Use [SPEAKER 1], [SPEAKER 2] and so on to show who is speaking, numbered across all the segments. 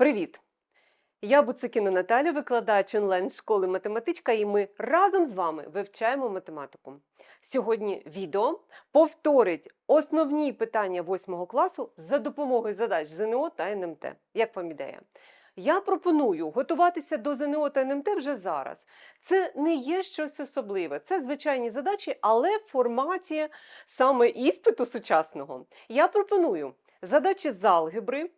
[SPEAKER 1] Привіт! Я Буцикіна Наталя, викладач онлайн-школи математичка, і ми разом з вами вивчаємо математику. Сьогодні відео повторить основні питання 8 класу за допомогою задач ЗНО та НМТ. Як вам ідея? Я пропоную готуватися до ЗНО та НМТ вже зараз. Це не є щось особливе, це звичайні задачі, але в форматі саме іспиту сучасного. Я пропоную задачі з алгебри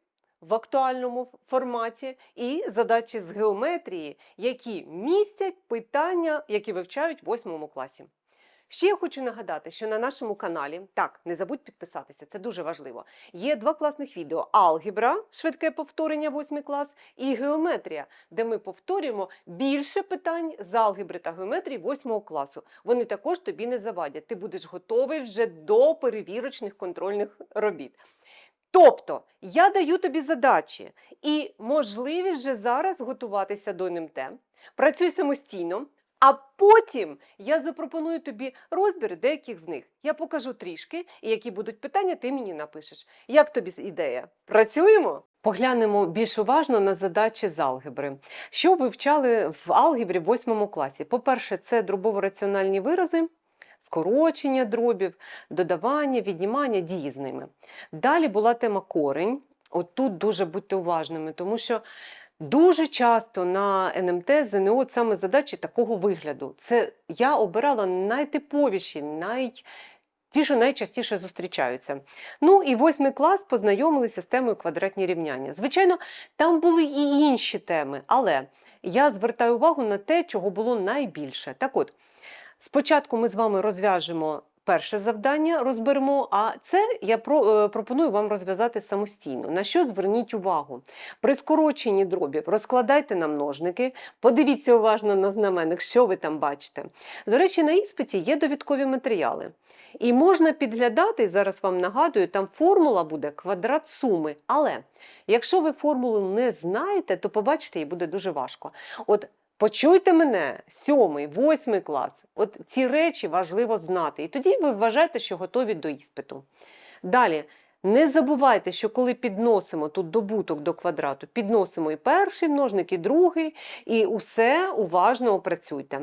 [SPEAKER 1] в актуальному форматі і задачі з геометрії, які містять питання, які вивчають в 8 класі. Ще я хочу нагадати, що на нашому каналі, так, не забудь підписатися, це дуже важливо. Є два класних відео: алгебра, швидке повторення 8 клас, і геометрія, де ми повторюємо більше питань з алгебри та геометрії 8 класу. Вони також тобі не завадять. Ти будеш готовий вже до перевірочних контрольних робіт. Тобто я даю тобі задачі і можливість вже зараз готуватися до НМТ. Працюй самостійно, а потім я запропоную тобі розбір деяких з них. Я покажу трішки, і які будуть питання, ти мені напишеш. Як тобі ідея? Працюємо? Поглянемо більш уважно на задачі з алгебри. Що вивчали в алгебрі в 8 класі? По-перше, це дробово-раціональні вирази скорочення дробів, додавання, віднімання, дії з ними. Далі була тема корень. От тут дуже будьте уважними, тому що дуже часто на НМТ, ЗНО саме задачі такого вигляду. Це я обирала найтиповіші, най... Ті, що найчастіше зустрічаються. Ну і восьмий клас познайомилися з темою квадратні рівняння. Звичайно, там були і інші теми, але я звертаю увагу на те, чого було найбільше. Так от, Спочатку ми з вами розв'яжемо перше завдання, розберемо, а це я е, пропоную вам розв'язати самостійно. На що зверніть увагу? При скороченні дробів розкладайте на множники, подивіться уважно на знаменник, що ви там бачите. До речі, на іспиті є довідкові матеріали. І можна підглядати, зараз вам нагадую, там формула буде квадрат суми. Але якщо ви формулу не знаєте, то побачите її буде дуже важко. От Почуйте мене, сьомий, восьмий клас. От ці речі важливо знати. І тоді ви вважаєте, що готові до іспиту. Далі, не забувайте, що коли підносимо тут добуток до квадрату, підносимо і перший множник, і другий, і усе уважно опрацюйте.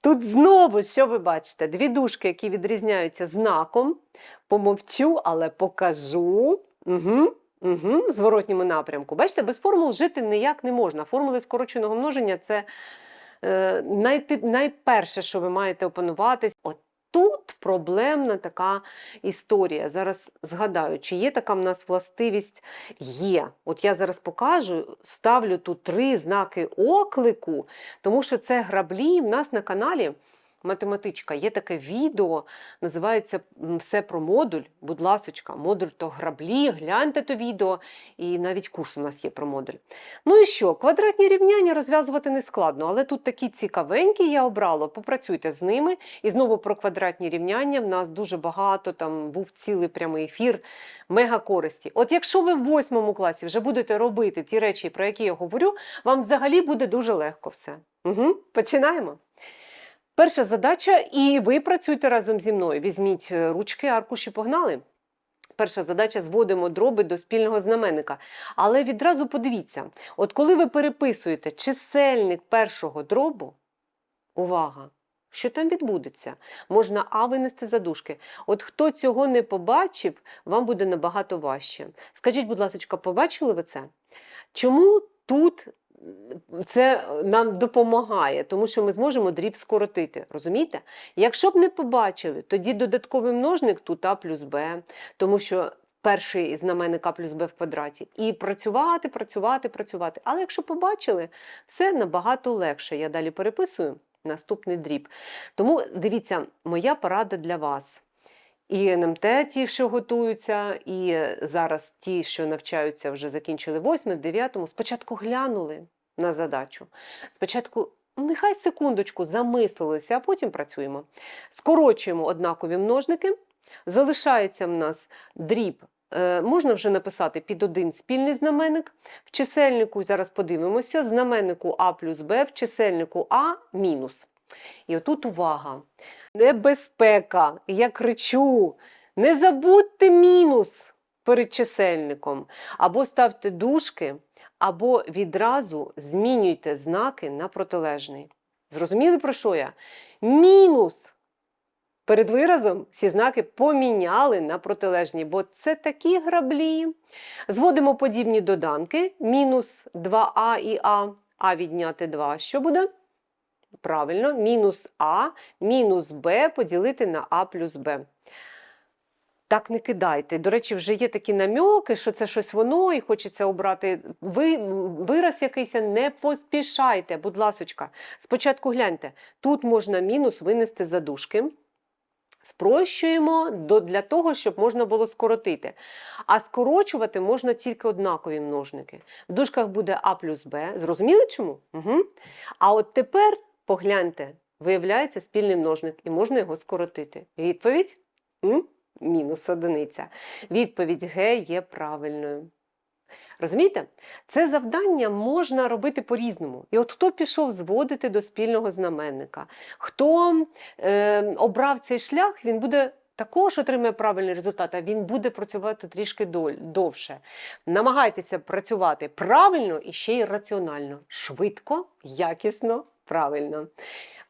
[SPEAKER 1] Тут знову, що ви бачите, дві дужки, які відрізняються знаком. Помовчу, але покажу. Угу. Угу, в зворотньому напрямку. Бачите, без формул жити ніяк не можна. Формули скороченого множення це е, найти, найперше, що ви маєте опанувати. От тут проблемна така історія. Зараз згадаю, чи є така в нас властивість? Є. От я зараз покажу, ставлю тут три знаки оклику, тому що це граблі в нас на каналі математичка, є таке відео, називається Все про модуль. Будь ласочка, модуль то граблі, гляньте то відео, і навіть курс у нас є про модуль. Ну і що? Квадратні рівняння розв'язувати не складно, але тут такі цікавенькі я обрала, попрацюйте з ними. І знову про квадратні рівняння. В нас дуже багато, там був цілий прямий ефір, мега користі. От якщо ви в восьмому класі вже будете робити ті речі, про які я говорю, вам взагалі буде дуже легко все. Угу. Починаємо. Перша задача, і ви працюєте разом зі мною. Візьміть е, ручки, аркуші, погнали. Перша задача зводимо дроби до спільного знаменника. Але відразу подивіться: от коли ви переписуєте чисельник першого дробу, увага! Що там відбудеться? Можна А винести за дужки. От хто цього не побачив, вам буде набагато важче. Скажіть, будь ласка, побачили ви це? Чому тут це нам допомагає, тому що ми зможемо дріб скоротити. Розумієте? Якщо б не побачили, тоді додатковий множник тут А плюс Б, тому що перший знаменник А плюс Б в квадраті. І працювати, працювати, працювати. Але якщо побачили, все набагато легше. Я далі переписую наступний дріб. Тому дивіться, моя порада для вас. І НМТ ті, що готуються, і зараз ті, що навчаються, вже закінчили 8, 9, спочатку глянули на задачу. Спочатку, нехай секундочку, замислилися, а потім працюємо. Скорочуємо однакові множники. Залишається в нас дріб. Е, можна вже написати під один спільний знаменник. В чисельнику, зараз подивимося, знаменнику А плюс Б, в чисельнику А мінус. І отут увага. Небезпека. Я кричу: не забудьте мінус перед чисельником. Або ставте дужки, або відразу змінюйте знаки на протилежний. Зрозуміли, про що я? Мінус. Перед виразом ці знаки поміняли на протилежні, бо це такі граблі. Зводимо подібні доданки. Мінус 2а і а, а відняти 2. Що буде? Правильно, мінус а, мінус б поділити на а плюс б. Так не кидайте. До речі, вже є такі намьоки, що це щось воно, і хочеться обрати ви, вираз якийсь. Не поспішайте, будь ласочка. Спочатку гляньте, тут можна мінус винести за дужки. Спрощуємо для того, щоб можна було скоротити. А скорочувати можна тільки однакові множники. В дужках буде А плюс Б. Зрозуміли чому? Угу. А от тепер погляньте, виявляється спільний множник, і можна його скоротити. Відповідь? М? Мінус одиниця. Відповідь Г є правильною. Розумієте? Це завдання можна робити по-різному. І от хто пішов зводити до спільного знаменника, хто е, обрав цей шлях, він буде також отримає правильний результат, а він буде працювати трішки довше. Намагайтеся працювати правильно і ще й раціонально, швидко, якісно, правильно.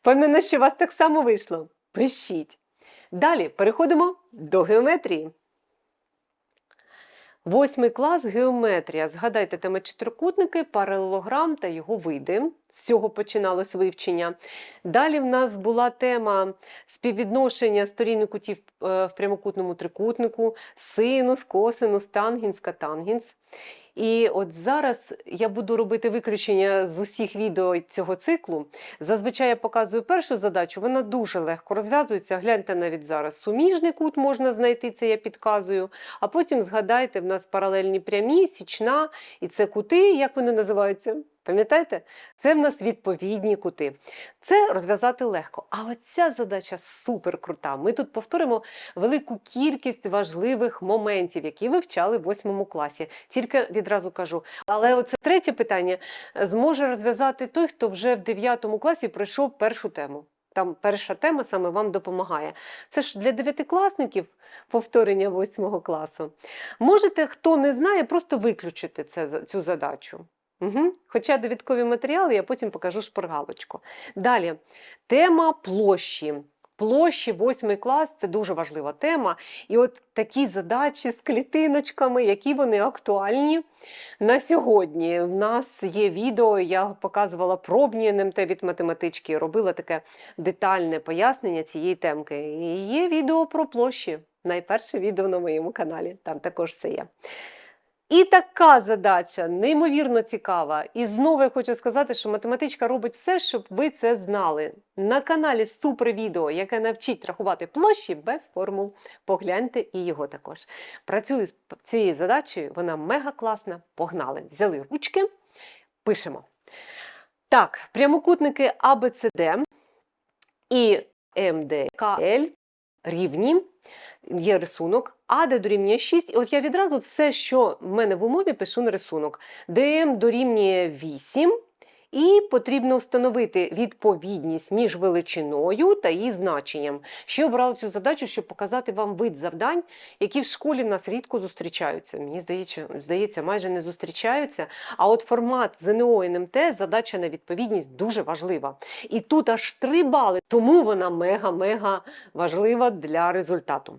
[SPEAKER 1] Впевнена, що у вас так само вийшло. Пишіть. Далі переходимо до геометрії. Восьмий клас геометрія. Згадайте теми чотирикутники, паралелограм та його види. З цього починалось вивчення. Далі в нас була тема співвідношення сторін кутів е, в прямокутному трикутнику, синус, косинус, тангенс, катангенс. І от зараз я буду робити виключення з усіх відео цього циклу. Зазвичай я показую першу задачу, вона дуже легко розв'язується. Гляньте навіть зараз. Суміжний кут можна знайти, це я підказую. А потім згадайте, в нас паралельні прямі, січна, і це кути, як вони називаються? Пам'ятаєте? Це в нас відповідні кути. Це розв'язати легко. А от ця задача супер крута. Ми тут повторимо велику кількість важливих моментів, які ви вчали в восьмому класі. Тільки відразу кажу. Але оце третє питання зможе розв'язати той, хто вже в дев'ятому класі пройшов першу тему. Там перша тема саме вам допомагає. Це ж для дев'ятикласників повторення восьмого класу. Можете, хто не знає, просто виключити це, цю задачу. Угу. Хоча довідкові матеріали я потім покажу шпаргалочку. Далі тема площі. Площі, восьмий клас це дуже важлива тема. І от такі задачі з клітиночками, які вони актуальні на сьогодні. У нас є відео, я показувала пробні НМТ від математички, робила таке детальне пояснення цієї темки. І є відео про площі. Найперше відео на моєму каналі, там також це є. І така задача неймовірно цікава. І знову я хочу сказати, що математичка робить все, щоб ви це знали. На каналі супер відео, яке навчить рахувати площі без формул. Погляньте і його також. Працюю з цією задачею, вона мега класна. Погнали! Взяли ручки, пишемо. Так, прямокутники ABCD і МДКЛ рівні. Є рисунок, АД дорівнює 6. І от я відразу все, що в мене в умові, пишу на рисунок. ДМ дорівнює 8. І потрібно встановити відповідність між величиною та її значенням. Ще обрала цю задачу, щоб показати вам вид завдань, які в школі в нас рідко зустрічаються. Мені здається, здається, майже не зустрічаються. А от формат ЗНО НМТ, задача на відповідність дуже важлива. І тут аж 3 бали, тому вона мега-мега важлива для результату.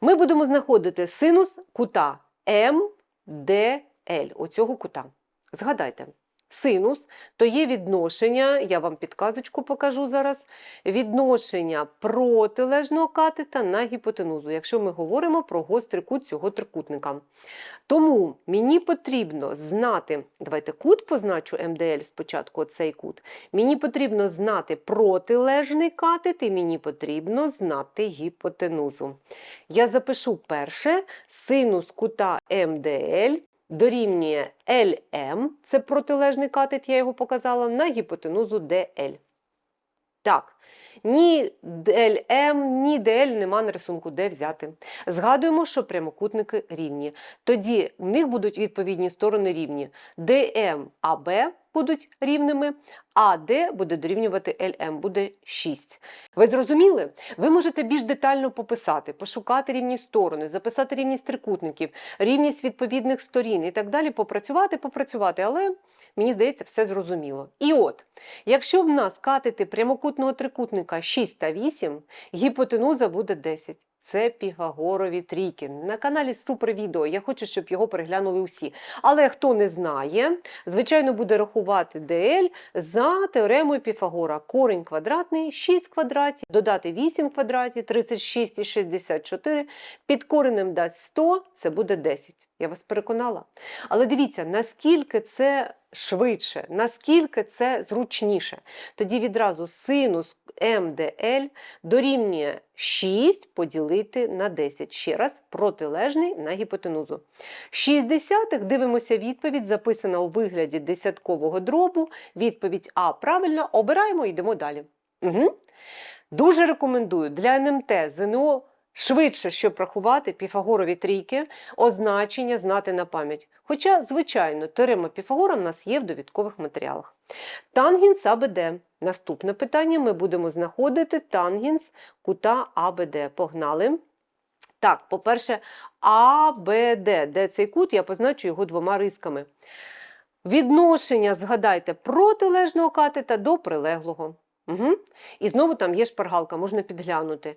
[SPEAKER 1] Ми будемо знаходити синус кута МДЛ, оцього кута. Згадайте. Синус то є відношення, я вам підказочку покажу зараз, відношення протилежного катета на гіпотенузу, якщо ми говоримо про гострий кут цього трикутника. Тому мені потрібно знати, давайте кут позначу МДЛ спочатку, оцей кут. Мені потрібно знати протилежний катет і мені потрібно знати гіпотенузу. Я запишу перше синус кута МДЛ дорівнює LM, це протилежний катет, я його показала, на гіпотенузу DL. Так, ні LM, ні DL нема на рисунку, де взяти. Згадуємо, що прямокутники рівні. Тоді в них будуть відповідні сторони рівні. DM AB будуть рівними, а D буде дорівнювати LM, буде 6. Ви зрозуміли? Ви можете більш детально пописати, пошукати рівні сторони, записати рівність трикутників, рівність відповідних сторін і так далі, попрацювати, попрацювати, але мені здається, все зрозуміло. І от, якщо в нас катети прямокутного трикутника 6 та 8, гіпотенуза буде 10. Це Піфагорові трійки. На каналі супер відео. Я хочу, щоб його переглянули усі. Але хто не знає, звичайно, буде рахувати ДЛ за теоремою Піфагора. Корень квадратний 6 квадратів, додати 8 квадратів, 36 і 64. Під коренем дасть 100, це буде 10. Я вас переконала. Але дивіться, наскільки це швидше, наскільки це зручніше. Тоді відразу синус МДЛ дорівнює 6 поділити на 10. Ще раз, протилежний на гіпотенузу. 6 десятих, дивимося відповідь, записана у вигляді десяткового дробу. Відповідь А правильно, обираємо і йдемо далі. Угу. Дуже рекомендую для НМТ ЗНО швидше, щоб рахувати піфагорові трійки, означення знати на пам'ять. Хоча, звичайно, теорема Піфагора в нас є в довідкових матеріалах. Тангенс АБД. Наступне питання ми будемо знаходити тангенс кута АБД. Погнали. Так, по-перше, АБД. Де цей кут? Я позначу його двома рисками. Відношення, згадайте, протилежного катета до прилеглого. Угу. І знову там є шпаргалка, можна підглянути.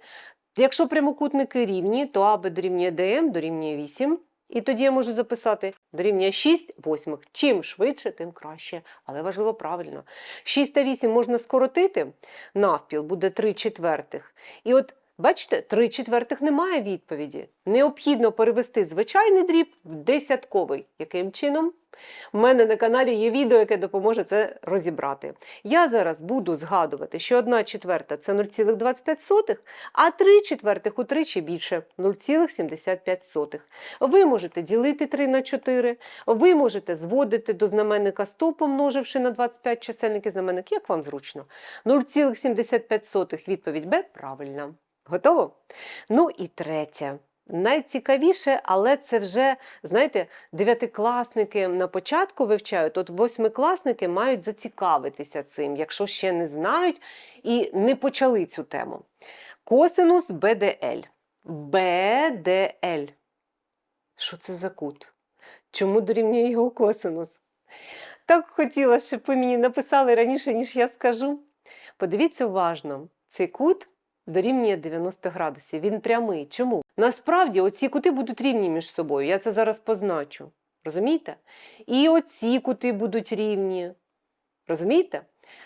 [SPEAKER 1] Якщо прямокутники рівні, то АБ дорівнює ДМ дорівнює 8. І тоді я можу записати дорівнює 6 восьмих. Чим швидше, тим краще. Але важливо правильно. 6 та 8 можна скоротити навпіл, буде 3 четвертих. І от бачите, 3 четвертих немає відповіді. Необхідно перевести звичайний дріб в десятковий. Яким чином? У мене на каналі є відео, яке допоможе це розібрати. Я зараз буду згадувати, що 1 четверта це 0,25, а 3 четвертих утричі більше 0,75. Ви можете ділити 3 на 4, ви можете зводити до знаменника 100, помноживши на 25 чисельник і знаменник, як вам зручно. 0,75 відповідь Б правильна. Готово? Ну і третє. Найцікавіше, але це вже, знаєте, дев'ятикласники на початку вивчають, от восьмикласники мають зацікавитися цим, якщо ще не знають і не почали цю тему. Косинус БДЛ. БДЛ. Що це за кут? Чому дорівнює його косинус? Так хотіла, щоб ви мені написали раніше, ніж я скажу. Подивіться уважно, цей кут дорівнює 90 градусів. Він прямий. Чому? Насправді оці кути будуть рівні між собою. Я це зараз позначу. Розумієте? І оці кути будуть рівні. Розумієте?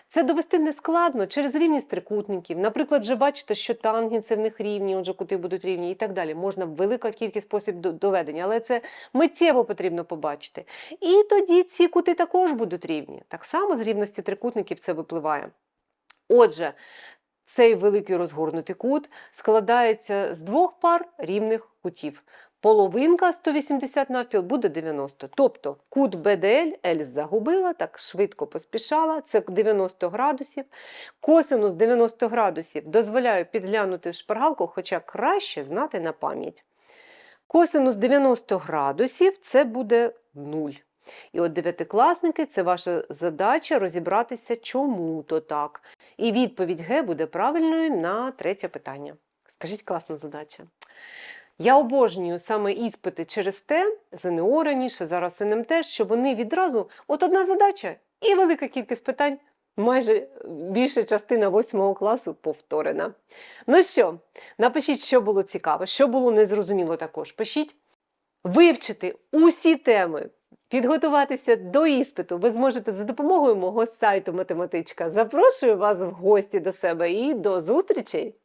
[SPEAKER 1] Це довести не складно через рівність трикутників. Наприклад, вже бачите, що тангенси в них рівні, отже, кути будуть рівні і так далі. Можна велика кількість спосіб доведення, але це миттєво потрібно побачити. І тоді ці кути також будуть рівні. Так само з рівності трикутників це випливає. Отже, цей великий розгорнутий кут складається з двох пар рівних кутів. Половинка 180 навпіл буде 90. Тобто кут БДЛ L загубила, так швидко поспішала, це 90 градусів. Косинус 90 градусів дозволяю підглянути в шпаргалку, хоча краще знати на пам'ять. Косинус 90 градусів це буде 0. І от дев'ятикласники, це ваша задача розібратися, чому то так. І відповідь Г буде правильною на третє питання. Скажіть, класна задача. Я обожнюю саме іспити через те, ЗНО раніше, зараз НМТ, що вони відразу, от одна задача і велика кількість питань, майже більша частина восьмого класу повторена. Ну що, напишіть, що було цікаво, що було незрозуміло також. Пишіть. Вивчити усі теми, підготуватися до іспиту ви зможете за допомогою мого сайту Математичка. Запрошую вас в гості до себе і до зустрічей!